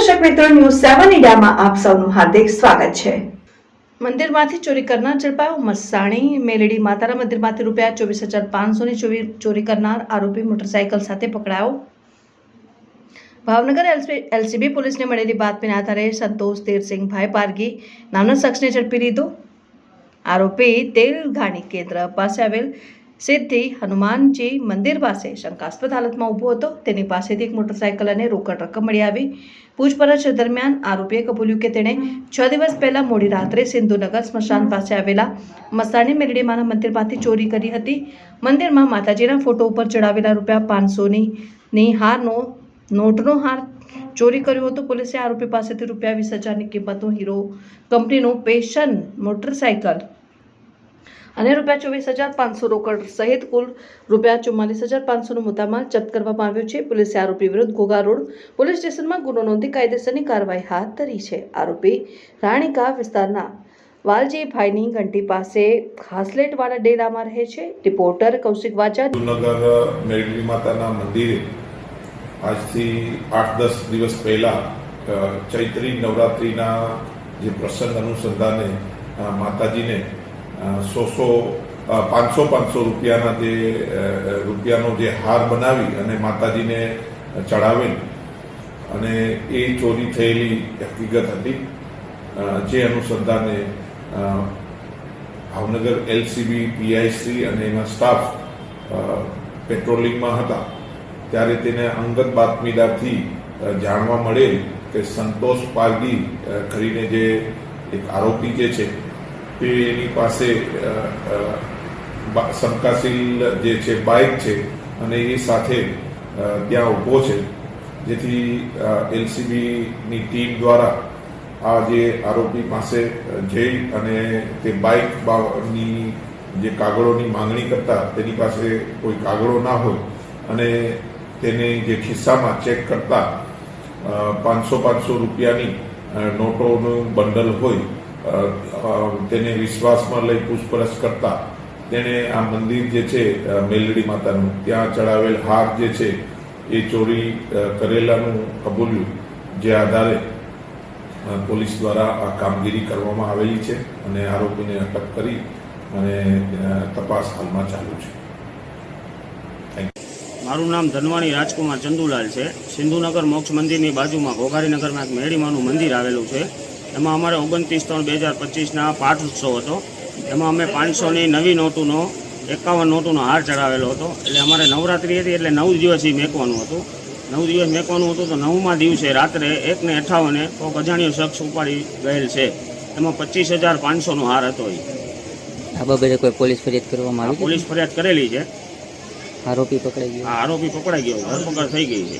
દર્શક મિત્રો, ન્યૂઝ સેવન ઇન્ડિયામાં આપ સૌનું હાર્દિક સ્વાગત છે. મંદિરમાંથી ચોરી કરનાર ઝડપાયો મસાણી મેલડી માતાના મંદિરમાંથી રૂપિયા ચોવીસ હજાર પાંચસોની ચોરી ચોરી કરનાર આરોપી મોટરસાયકલ સાથે પકડાયો. ભાવનગર એલસીબી પોલીસને મળેલી બાતમીના આધારે સંતોષ તેરસિંહભાઈ પારગી નામના શખ્સને ઝડપી લીધો. આરોપી તેલ ઘાણી કેન્દ્ર પાસે આવેલ સિદ્ધિ હનુમાનજી મંદિર પાસે શંકાસ્પદ હાલતમાં ઊભો હતો. તેની પાસેથી એક મોટરસાયકલ અને રોકડ રકમ મળી આવી. પૂછપરછ દરમિયાન આરોપીએ કબૂલ્યું કે તેણે છ દિવસ પહેલાં મોડી રાત્રે સિંધુનગર સ્મશાન પાસે આવેલા મસાણી મેરડીમાના મંદિરમાંથી ચોરી કરી હતી. મંદિરમાં માતાજીના ફોટો ઉપર ચડાવેલા રૂપિયા પાંચસોની ની હારનો, નોટનો હાર ચોરી કર્યો હતો. પોલીસે આરોપી પાસેથી રૂપિયા વીસ હજારની કિંમતનો હીરો કંપનીનું પેશન મોટરસાયકલ અને રૂપિયા ચોવીસ હજાર પાંચસો રોકડ સહિત કુલ રૂપિયા ચુમ્માલીસ હજાર પાંચસોનો મુદ્દામાલ જપ્ત કરવામાં આવ્યો છે. પોલીસે આરોપી વિરુદ્ધ ઘોઘા રોડ પોલીસ સ્ટેશનમાં ગુનો નોંધી કાયદેસરની કાર્યવાહી હાથ ધરી છે. આરોપી રાણીકા વિસ્તારના વાલજીભાઈની ઘંટી પાસે ખાસલેટવાળા ડેરામાં રહે છે. રિપોર્ટર કૌશિક વાજા. નગર મેરડી માતાના મંદિરે આજથી આઠ દસ દિવસ પહેલા ચૈત્રી નવરાત્રિના જે પ્રસંગ અનુસંધાને માતાજીને સો સો પાંચસો પાંચસો રૂપિયાના જે રૂપિયાનો જે હાર બનાવી અને માતાજીને ચડાવેલ. અને એ ચોરી થયેલી હકીકત હતી જે અનુસંધાને ભાવનગર એલસીબી, પીઆઈસી અને એના સ્ટાફ પેટ્રોલિંગમાં હતા. ત્યારે તેને અંગત બાતમીદારથી જાણવા મળેલ કે સંતોષ પારગી કરીને જે એક આરોપી જે છે તે એની પાસે શંકાશીલ જે છે, બાઇક છે, અને એ સાથે ત્યાં ઊભો છે. જેથી એલસીબીની ટીમ દ્વારા આ જે આરોપી પાસે જઈ અને તે બાઇકની જે કાગળોની માંગણી કરતા તેની પાસે કોઈ કાગળો ના હોય અને તેને જે ખિસ્સામાં ચેક કરતા પાંચસો પાંચસો રૂપિયાની નોટોનું બંડલ હોય તેને વિશ્વાસમાં લઈ પૂછપરછ કરતા તેણે આ મંદિર જે છે મેલડી માતાનું, ત્યાં ચડાવેલ હાર જે છે, એ ચોરી કરેલાનું કબૂલ્યું, જે આધારે પોલીસ દ્વારા આ કામગીરી કરવામાં આવેલી છે અને આરોપીને અટક કરી અને તપાસ હાલમાં ચાલુ છે. મારું નામ ધનવાણી રાજકુમાર ચંદુલાલ છે. સિંધુનગર મોક્ષ મંદિરની બાજુમાં ઘોઘારીનગરમાં એક મેળીમાનું મંદિર આવેલું છે. એમાં અમારે ઓગણત્રીસ ત્રણ બે હજાર પચીસના પાઠ ઉત્સવ હતો. એમાં અમે પાંચસોની નવી નોટોનો એકાવન નોટોનો હાર ચડાવેલો હતો. એટલે અમારે નવરાત્રિ હતી એટલે નવ દિવસ એ મેકવાનું હતું. નવ દિવસ મેકવાનું હતું તો નવમા દિવસે રાત્રે એકને અઠાવને કોઈક અજાણ્યો શખ્સ ઉપાડી ગયેલ છે. એમાં પચીસ હજાર પાંચસોનો હાર હતો એ આ બાબતે કોઈ પોલીસ ફરિયાદ કરવામાં આવી પોલીસ ફરિયાદ કરેલી છે. આરોપી પકડાઈ ગયો. આરોપી પકડાઈ ગયો. ધરપકડ થઈ ગઈ છે.